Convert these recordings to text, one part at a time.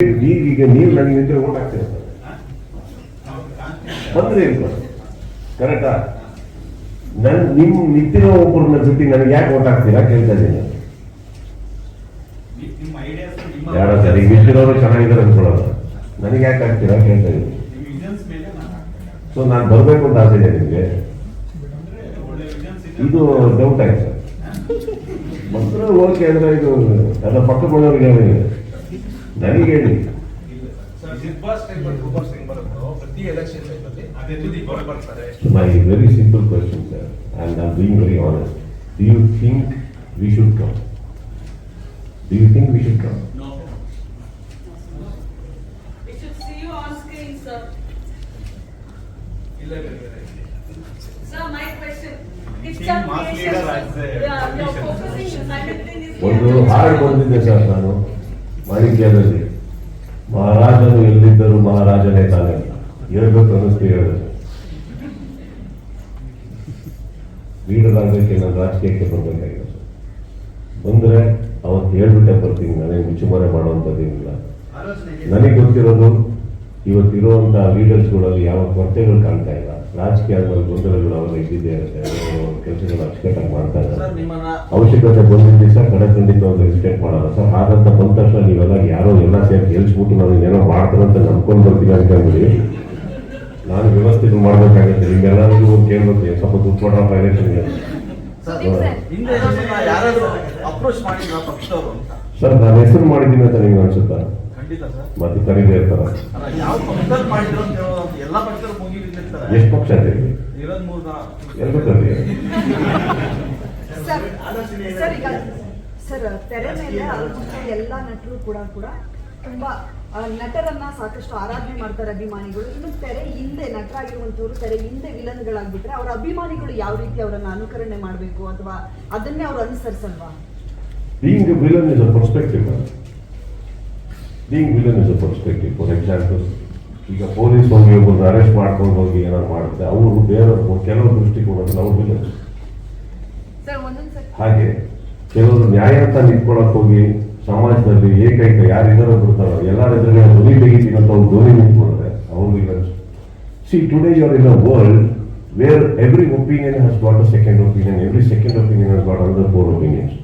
ಈಗ ನೀವು ನನಗೆ ನಿಂತರೆ ಓಟ್ ಹಾಕ್ತೀರ ಬಂದ್ರೆ ಇಲ್ಲ ಕರೆಕ್ಟಾ ನನ್ ನಿಮ್ ನಿಂತಿರೋ ಒಬ್ಬರನ್ನ ಜೊತೆ ನನಗೆ ಯಾಕೆ ಓಟ್ ಹಾಕ್ತೀರಾ ಕೇಳ್ತಾ ಇದ್ದೀನಿ. ಯಾರ ಸರಿ ನಿಂತಿರೋರು ಚೆನ್ನಾಗಿದ್ದಾರೆ ಅನ್ಕೊಳ್ಳೋದು ನನಗೆ ಯಾಕೆ ಹಾಕ್ತೀರಾ ಕೇಳ್ತಾ ಇದ್ದೀನಿ. ಸೊ ನಾನು ಬರ್ಬೇಕು ಅಂತ ಆಸೆ ಇದೆ ನಿಮಗೆ. ಇದೆ ಡೌಟ್ ಆಯ್ತು. ಸರ್ ಬಂದ್ರೆ ಓಕೆ ಅಂದ್ರೆ ಇದು ಎಲ್ಲ ಪಕ್ಕ ಮನೆಯವ್ರಿಗೆ ಹೇಳಿ ನನಗೆ ಹೇಳಿ sir Bigg Boss type Bigg Boss ಹೆಂಗ್ ಬರುತ್ತೋ ಪ್ರತಿ ಎಲೆಕ್ಷನ್ ಟೈಮಲ್ಲಿ ಅದೇ ರೀತಿ ಬರ ಬರ್ತಾರೆ My very simple question, sir, and I'm being very honest. Do you think we should come? Do you think we should come? No. We should see you on screen, sir. ಇಲ್ಲ ಇಲ್ಲ, ಇಲ್ಲ, ಇಲ್ಲ. Sir, my question. It's Team some mass creation, leader sir. as a Yeah, we are politician. focusing simultaneously. ಒಂದು on the- ಹಾಡು ಬಂದಿದ್ದೆ sir ನಾನು ಮಾಣಿಕ್ಯದಲ್ಲಿ ಮಹಾರಾಜನು ಎಲ್ಲಿದ್ದರೂ ಮಹಾರಾಜನೇ ತಾನೇ. ಹೇಳ್ಬೇಕು ಅನ್ನಿಸ್ತು ಹೇಳಿದ್ರು ಲೀಡರ್ ಆಗಕ್ಕೆ ನಾನು ರಾಜಕೀಯಕ್ಕೆ ಬರಬೇಕಾಗಿದೆ. ಬಂದ್ರೆ ಅವತ್ತು ಹೇಳ್ಬಿಟ್ಟೆ ಬರ್ತೀನಿ. ನನಗೆ ಮುಚ್ಚುಮರೆ ಮಾಡುವಂಥದ್ದೇನಿಲ್ಲ ನನಗೆ ಗೊತ್ತಿರೋದು ಇವತ್ತಿರುವಂತಹ ಲೀಡರ್ಸ್ಗಳಲ್ಲಿ ಯಾವ ಕೊರತೆಗಳು ಕಾಣ್ತಾ ಇಲ್ಲ. ರಾಜಕೀಯದಲ್ಲಿ ಗೊಂದಲಗಳು ಅವರು ಇದ್ದಿದ್ದೇ ಇರುತ್ತೆ ಕೆಲಸಗಳು ಅಚ್ಚುಕಟ್ಟಾಗಿ ಮಾಡ್ತಾ ಇದ್ದಾರೆ. ಸರ್ ನಿಮ್ಮನ್ನ ಅವಶ್ಯಕತೆ ಬಂದಿದ್ದ ಸರ್ ಕಡೆ ಅವ್ರು ಮಾಡಲ್ಲ. ಸರ್ ಹಾಗಂತ ಬಂದ ತಕ್ಷಣ ನೀವೆಲ್ಲ ಯಾರೋ ಎಲ್ಲ ಸೇರಿ ಗೆಲ್ಸ್ಬಿಟ್ಟು ನಾನು ಏನೋ ಮಾಡ್ತಾರಂತ ನಂಬ್ಕೊಂಡು ಬರ್ತೀನಿ ಹೇಳಿ ನಾನು ವ್ಯವಸ್ಥೆ ಮಾಡ್ಬೇಕಾಗುತ್ತೆ. ನಿಮ್ಗೆಲ್ಲರಿಗೂ ಕೇಳ್ಬೇಕು. ಸ್ವಲ್ಪ ದುಡ್ಡು ಕೊಡ್ರಪ್ಪ ಎಲೆಕ್ಷನ್ಗೆ ಸರ್ ಸುದೀಪ್ ಸರ್. ಹಿಂದೆ ನಿಮ್ಮನ್ನ ಯಾರಾದ್ರೂ ಅಪ್ರೋಚ್ ಮಾಡಿದ್ರ ಪಕ್ಷದವರು ಅಂತ? ಸರ್ ನಾನು ಹೆಸರು ಮಾಡಿದ್ದೀನಿ ಅಂತ ನಿಮ್ಗೆ ಅನ್ಸುತ್ತಾ? ಮತ್ತೆ ಕರೀದೇ ಇರ್ತಾರ. ಎಷ್ಟು ಪಕ್ಷ ಜನ. ಕರೀರಿ ಸರ್ ಸರ್ ಈಗ ಸರ್ ತೆರೆ ಮೇಲೆ ಆಲ್ಮೋಸ್ಟ್ ಎಲ್ಲ ನಟರು ಕೂಡ ಕೂಡ ತುಂಬಾ ನಟರನ್ನ ಸಾಕಷ್ಟು ಆರಾಧನೆ ಮಾಡ್ತಾರೆ ಅಭಿಮಾನಿಗಳು. ಇನ್ನು ತೆರೆ ಹಿಂದೆ ನಟರಾಗಿರುವಂತವ್ರು ತೆರೆ ಹಿಂದೆ ವಿಲನ್ಗಳಾಗ್ಬಿಟ್ರೆ ಅವರ ಅಭಿಮಾನಿಗಳು ಯಾವ ರೀತಿ ಅವರನ್ನ ಅನುಕರಣೆ ಮಾಡಬೇಕು ಅಥವಾ ಅದನ್ನೇ ಅವ್ರು ಅನುಸರಿಸಲ್ವಾ? Being a villain is a perspective. Huh? Being is perspective. For example, ಈಗ ಪೊಲೀಸ್ ಹೋಗಿ ಒಬ್ಬರು ಅರೆಸ್ಟ್ ಮಾಡ್ಕೊಂಡು ಹೋಗಿ ಏನಾದ್ರು ಮಾಡುತ್ತೆ ಅವರು ಬೇರೆ ಕೆಲವು ದೃಷ್ಟಿಕೋನದಲ್ಲಿ ಅವ್ರು ವಿಲನ್ಸ್ ಸರ್ ಹಾಗೆ ಕೆಲವರು ನ್ಯಾಯ ಅಂತ ನಿಂತ್ಕೊಳಕ್ ಹೋಗಿ ಸಮಾಜದಲ್ಲಿ ಏಕೈಕ ಯಾರು ಇದಾರೋ ಬಿಡ್ತಾರೋ ಎಲ್ಲರ ಎದುರಿಗೆ ಧ್ವನಿ ತೆಗಿತೀನಿ ಅಂತ ಅವ್ರು ಧ್ವನಿ ನಿಂತ್ಕೊಂಡ್ರೆ ಅವ್ರು villains see today your in a world where every opinion has got a second opinion every second opinion has got another four opinions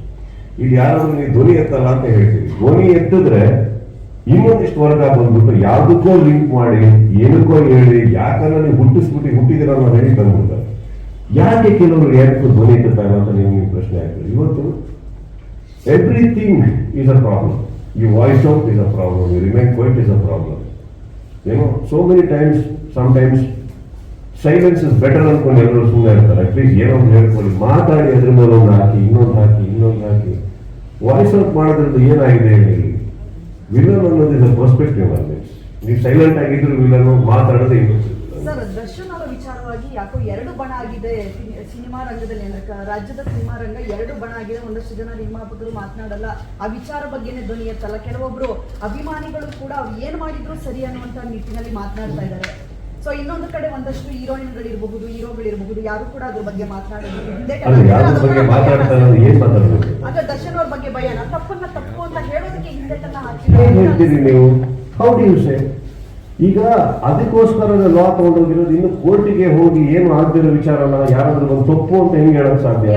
ಇಲ್ಲಿ ಯಾರಾದ್ರೂ ನೀವು ಧ್ವನಿ ಎತ್ತಲ್ಲ ಅಂತ ಹೇಳ್ತೀವಿ ಧ್ವನಿ ಎತ್ತಿದ್ರೆ ಇನ್ನೊಂದಿಷ್ಟು ವರ್ಗ ಬಂದ್ಬಿಟ್ಟು ಯಾವುದಕ್ಕೋ ಲಿಂಕ್ ಮಾಡಿ, ಏನಕ್ಕೋ ಹೇಳಿ ಯಾಕಂದ್ರೆ ನೀವು ಹುಟ್ಟಿಸ್ಬಿಟ್ಟು ಹುಟ್ಟಿದಿರ ಅನ್ನೋ ಹೇಳಿ ಬಂದ್ಬಿಡ್ತಾರೆ. ಯಾಕೆ ಕೆಲವರು ಯಾಕೆ ಧ್ವನಿ ಎತ್ತುತ್ತಾ ಇಲ್ಲ ಅಂತ ನಿಮಗೆ ಪ್ರಶ್ನೆ ಆಗ್ತದೆ. ಇವತ್ತು everything is a problem you voice out is a problem you remain quiet is a problem ಏನೋ so many times some times silence is better ಅನ್ಕೊಂಡು ಎಲ್ಲರೂ ಸುಮ್ಮನೆ ಇರ್ತಾರೆ. ಅಟ್ಲೀಸ್ಟ್ ಏನೋ ಒಂದು ಹೇಳ್ಕೊಳ್ಳಿ. ಮಾತಾಡಿ ಅದ್ರ ಮೇಲೆ ಒಂದು ಹಾಕಿ, ಇನ್ನೊಂದು ಹಾಕಿ ಇನ್ನೊಂದು ಹಾಕಿ. ವಾಯ್ಸ್ ಔಟ್ ಮಾಡೋದ್ರಿಂದ ಏನಾಗಿದೆ ಹೇಳಿ? ವಿಲನ್ ಅನ್ನೋದು ಇಸ್ ಅ ಪರ್ಸ್ಪೆಕ್ಟಿವ್ ಅಲ್ಲಿ ನೀವು ಸೈಲೆಂಟ್ ಆಗಿದ್ರು ವಿಲನ್ ಮಾತಾಡೋದೇ ಇನ್ನೊಂದು ಸರ್ ದರ್ಶನ್ ಅವರ ವಿಚಾರವಾಗಿ ಯಾಕೋ ಎರಡು ಬಣ ಆಗಿದೆ ಸಿನಿ- ಸಿನಿಮಾ ರಂಗದಲ್ಲಿ ಅಂದ್ರೆ ರಾಜ್ಯದ ಸಿನಿಮಾ ರಂಗ ಎರಡು ಬಣ ಆಗಿದೆ. ಒಂದಷ್ಟು ಜನ ನಿರ್ಮಾಪಕರು ಮಾತನಾಡಲ್ಲ. ಆ ವಿಚಾರ ಬಗ್ಗೆನೇ ಧ್ವನಿ ಎತ್ತಲ್ಲ ಕೆಲವೊಬ್ರು ಅಭಿಮಾನಿಗಳು ಕೂಡ ಅವ್ರು ಏನ್ ಮಾಡಿದ್ರು ಸರಿ ಅನ್ನುವಂತ ನಿಟ್ಟಿನಲ್ಲಿ ಮಾತನಾಡ್ತಾ ಇದ್ದಾರೆ. ಸೊ ಇನ್ನೊಂದು ಕಡೆ ಒಂದಷ್ಟು ಹೀರೋಯಿನ್ಗಳಿರಬಹುದು ಹೀರೋಗಳಿರಬಹುದು ಯಾರು ಕೂಡ ಅದ್ರ ಬಗ್ಗೆ ಮಾತನಾಡೋದು ಆಗ ದರ್ಶನ್ ಅವ್ರ ಬಗ್ಗೆ ಭಯನ ತಪ್ಪನ್ನ ತಪ್ಪು ಅಂತ ಹೇಳೋದಕ್ಕೆ ಹಿಂದೆ ತನ್ನ ಏನ್ ಹೇಳ್ತೀರಿ ನೀವು? ಹೌ ಡು ಯು ಸೇ ಈಗ ಅದಕ್ಕೋಸ್ಕರ ಲಾ ತಗೊಂಡೋಗಿರೋದು ಇನ್ನು ಕೋರ್ಟಿಗೆ ಹೋಗಿ ಏನು ಆಗ್ದಿರೋ ವಿಚಾರನ ಯಾರಾದ್ರೂ ಒಂದು ತಪ್ಪು ಅಂತ ಹೆಂಗೆ ಹೇಳಕ್ ಸಾಧ್ಯ?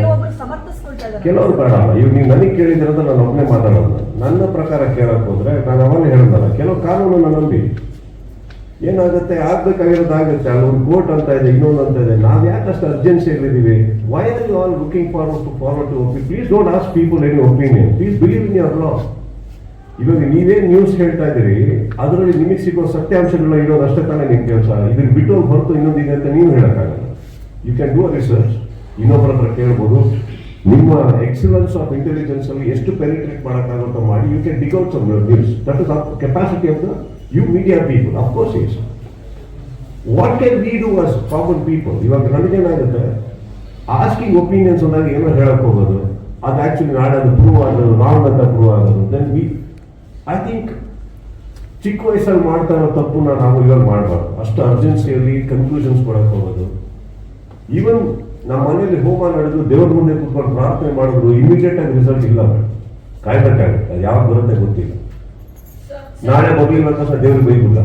ಕೆಲವರು ಬೇಡ ಇವ್ ನೀವು ನನಗೆ ಕೇಳಿದಿರೋದು ನಾನು ಒಬ್ಬನೇ ಮಾತಾಡೋದು. ನನ್ನ ಪ್ರಕಾರ ಕೇಳಕ್ ಹೋದ್ರೆ ನಾನು ಅವನೇ ಹೇಳಿದಲ್ಲ ಕೆಲವು ನಾನು ನಂಬಿ. ಏನಾಗುತ್ತೆ? ಆಗ್ಬೇಕಾಗಿರೋದು ಆಗುತ್ತೆ. ಅಲ್ಲಿ ಒಂದು ಕೋರ್ಟ್ ಅಂತ ಇದೆ ಇನ್ನೊಂದು ಅಂತ ಇದೆ. ನಾವು ಯಾಕೆ ಅಷ್ಟು ಅರ್ಜೆನ್ಸಿಯಲ್ಲಿದ್ದೀವಿ why are you all looking forward to forward to please don't ask people any opinion please believe in your law ಇವಾಗ ನೀವೇ ನ್ಯೂಸ್ ಹೇಳ್ತಾ ಇದ್ದೀರಿ, ಅದರಲ್ಲಿ ನಿಮಗೆ ಸಿಗೋ ಸತ್ಯಾಂಶಗಳನ್ನ ಇರೋದು ಅಷ್ಟೇ ತಾನೇ ನಿಮ್ ಕೆಲಸ. ಇದನ್ನ ಬಿಟ್ಟು ಹೊರತು ಇನ್ನೊಂದು ಇದೆ ಅಂತ ನೀವು ಹೇಳೋಕ್ಕಾಗಲ್ಲ. ಯು ಕ್ಯಾನ್ ಡೂ ರಿಸರ್ಚ್ ಇನ್ನೊಬ್ಬರ ಹತ್ರ ಕೇಳ್ಬೋದು. ನಿಮ್ಮ ಎಕ್ಸಲೆನ್ಸ್ ಆಫ್ ಇಂಟೆಲಿಜೆನ್ಸ್ ಅಲ್ಲಿ ಎಷ್ಟು ಪೆನಿಟ್ರೇಟ್ ಮಾಡೋಕ್ಕಾಗುತ್ತೋ ಮಾಡಿ you can dig out some news that is capacity of the you media people of course is what can we do as common people ಇವಾಗ ನನಗೇನಾಗುತ್ತೆ ಆಸ್ಕಿಂಗ್ ಒಪಿನಿಯನ್ಸ್ ಅಂದಾಗ ಏನೋ ಹೇಳಕ್ ಹೋಗೋದು. ಅದು ಆಕ್ಚುಲಿ ನಾಡೋದು ಪ್ರೂವ್ ಆಗೋದು ರಾಂಗ್ ಅಂತ ಪ್ರೂವ್ ಆಗೋದು ದೆನ್ ವಿ ಐ ಥಿಂಕ್ ಚಿಕ್ಕ ವಯಸ್ಸಲ್ಲಿ ಮಾಡ್ತಾ ಇರೋ ತಪ್ಪನ್ನ ನಾವು ಇವಾಗ ಮಾಡಬಾರ್ದು. ಅಷ್ಟು ಅರ್ಜೆನ್ಸಿಯಲ್ಲಿ ಕನ್ಕ್ಲೂಷನ್ಸ್ ಕೊಡಕ್ಕೆ ಹೋಗೋದು. ಈವನ್ ನಮ್ಮ ಮನೆಯಲ್ಲಿ ಹೋಮ ನಡೆದು ದೇವ್ರ ಮುಂದೆ ಕೂತ್ಕೊಂಡು ಪ್ರಾರ್ಥನೆ ಮಾಡಿದ್ರು ಇಮಿಡಿಯೇಟ್ ಆಗಿ ರಿಸಲ್ಟ್ ಇಲ್ಲ ಕಾಯ್ಬೇಕಾಗುತ್ತೆ. ಅದು ಯಾವಾಗ ಬರುತ್ತೆ ಗೊತ್ತಿಲ್ಲ. ನಾಳೆ ಬರ್ಲಿಲ್ಲ ಅಂತ ದೇವ್ರಿಗೆ ಬೈಬಿಲ್ಲ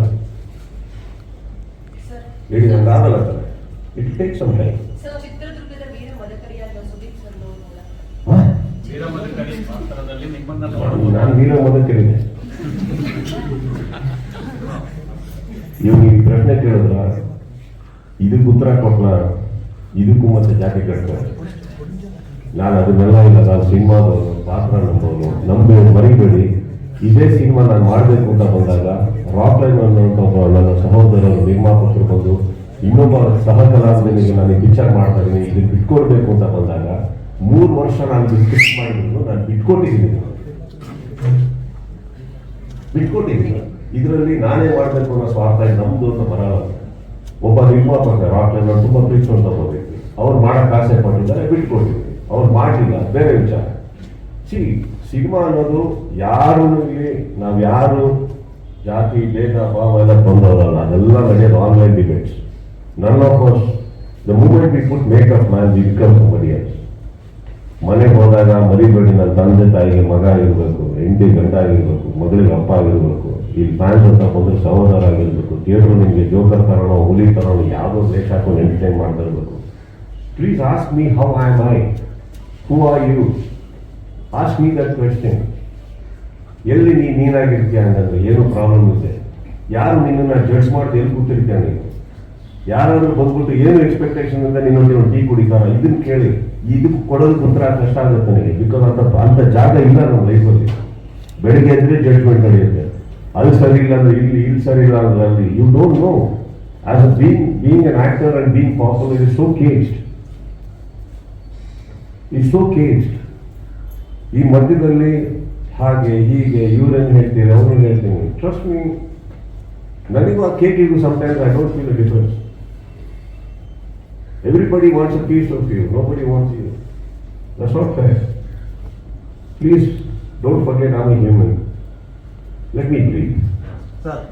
ಸರ್ ಹೇಳಿ ನಂಗೆ ಆಗಲ್ಲ sir. It take some time ನಾನು ವೀರ ವೀರ ಪ್ರಶ್ನೆ ಕೇಳಿದ್ರ? ಇದಕ್ಕೆ ಉತ್ತರ ಕೊಟ್ಲ ಇದಕ್ಕೂ ಮತ್ತೆ ಜಾತಿ ಕಟ್ಟ ನಾನು ಅದನ್ನೆಲ್ಲ ಇಲ್ಲ, ನಾನು ಸಿನಿಮಾದವರು ಪಾತ್ರ ನಂಬೋದು ನಂಬಿ ಮರಿಬೇಡಿ. ಇದೇ ಸಿನಿಮಾ ನಾನು ಮಾಡಬೇಕು ಅಂತ ಬಂದಾಗ, ರಾಕ್ ಲೈನ್ ಅನ್ನುವಂಥ ಒಬ್ಬ ನನ್ನ ಸಹೋದರರು, ನಿರ್ಮಾಪಕರು ಬಂದು ಇನ್ನೊಬ್ಬ ಸಹ ಕಲಾವಿದನಿಗೆ ನಾನು ಪಿಕ್ಚರ್ ಮಾಡ್ತಾ ಇದ್ದೀನಿ, ಇದನ್ನು ಬಿಟ್ಕೊಡ್ಬೇಕು ಅಂತ ಬಂದಾಗ, ಮೂರು ವರ್ಷ ನಾನು ಫಿಕ್ಸ್ ಮಾಡಿದ್ರು ನಾನು ಬಿಟ್ಕೊಟ್ಟಿದ್ದೀನಿ. ಬಿಟ್ಕೊಟ್ಟಿದ್ದೀನಿ. ಇದರಲ್ಲಿ ನಾನೇ ಮಾಡಬೇಕು ಅನ್ನೋ ಸ್ವಾರ್ಥ ನಮ್ದು ಅಂತ ಬರಲ್ಲ. ಒಬ್ಬ ನಿರ್ಮಾಪಕ ರಾಕ್ ತುಂಬಾ ಪ್ರೀತಿಸುವಂತ ಒಬ್ಬ ವ್ಯಕ್ತಿ ಅವ್ರು ಮಾಡಕ್ ಆಸೆ ಪಟ್ಟಿದ್ದಾರೆ ಬಿಟ್ಕೊಟ್ಟಿದ್ವಿ ಅವ್ರು ಮಾಡಲಿಲ್ಲ, ಬೇರೆ ವಿಚಾರ. ಸಿ ಸಿನಿಮಾ ಅನ್ನೋದು ಯಾರು ಇಲ್ಲಿ ನಾವು ಯಾರು, ಜಾತಿ, ಭೇದ, ಭಾವ ಎಲ್ಲ ಬಂದವರಲ್ಲ, ಅದೆಲ್ಲ ನಡೆಯೋದು ಆನ್ಲೈನ್ ಡಿಬೇಟ್ಸ್ ನನ್ನ of the moment be put makeup man we become else. ಮನೆಗೆ ಹೋದಾಗ ಮರಿಬೇಡಿ ನನ್ನ ತಂದೆ ತಾಯಿಗೆ ಮಗ ಆಗಿರ್ಬೇಕು, ಹೆಂಡತಿ ಗಂಡ ಆಗಿರ್ಬೇಕು, ಮಗಳಿಗೆ ಅಪ್ಪ ಆಗಿರ್ಬೇಕು ಇಲ್ಲಿ ಫ್ಯಾನ್ಸ್ ಅಂತ ಬಂದ್ರೆ ಸಹೋದರ ಆಗಿರ್ಬೇಕು ಥಿಯೇಟರ್ ನಿಮಗೆ ಜೋಕರ್ ತರೋಣ ಹುಲಿ ತರೋಣ ಯಾವುದೋ ವೇಷ ಹಾಕೊಂಡು ಎಂಟರ್ಟೈನ್ ಮಾಡ್ತಿರ್ಬೇಕು. Please ask me how I am I who are you ask me that question ಎಲ್ಲಿ ನೀ ನೀನಾಗಿರ್ತೀಯ ಅಂತಂದ್ರೆ ಏನು ಪ್ರಾಬ್ಲಮ್ ಇದೆ ಯಾರು ನಿನ್ನನ್ನು ಜಡ್ಜ್ ಮಾಡಿ ಎಲ್ಲಿ ಕೂತಿರ್ತೀಯ ನೀನು? ಯಾರಾದರೂ ಬಂದ್ಬಿಟ್ಟು ಏನು ಎಕ್ಸ್ಪೆಕ್ಟೇಷನ್ ಇಂದ ನೀನೊಂದು ಟೀ ಕುಡಿತಾರ? ಇದನ್ನು ಕೇಳಿ. ಇದಕ್ಕೆ ಕೊಡೋದು ಉತ್ತರ ಕಷ್ಟ ಆಗುತ್ತೆ ನನಗೆ. ಬಿಕಾಸ್ ಅಂತ ಅಂತ ಜಾಗ ಇಲ್ಲ ನಮ್ಮ ಲೈಫಲ್ಲಿ ಬೆಳಿಗ್ಗೆ ಎದ್ರೆ ಜಡ್ಜ್ಮೆಂಟ್ ನಡೆಯುತ್ತೆ. ಅದು ಸರಿ ಇಲ್ಲ ಅಂದ್ರೆ ಇಲ್ಲಿ ಇಲ್ಲಿ ಸರಿ ಇಲ್ಲ ಅಂದ್ರೆ ಅಲ್ಲಿ you don't know as a being being an actor and being popular is so caged is so caged ಈ ಮಧ್ಯದಲ್ಲಿ ಹಾಗೆ, ಹೀಗೆ, ಇವ್ರೇನು ಹೇಳ್ತೀರಿ, ಅವ್ರೇನು ಹೇಳ್ತೀನಿ ಟ್ರಸ್ಟ್ ಮೀ ನನಗೂ ಆ ಕೇಕಿಗೂ sometimes I don't feel difference everybody wants a piece of you know body wants you that's not fair please don't forget am a human let me breathe sir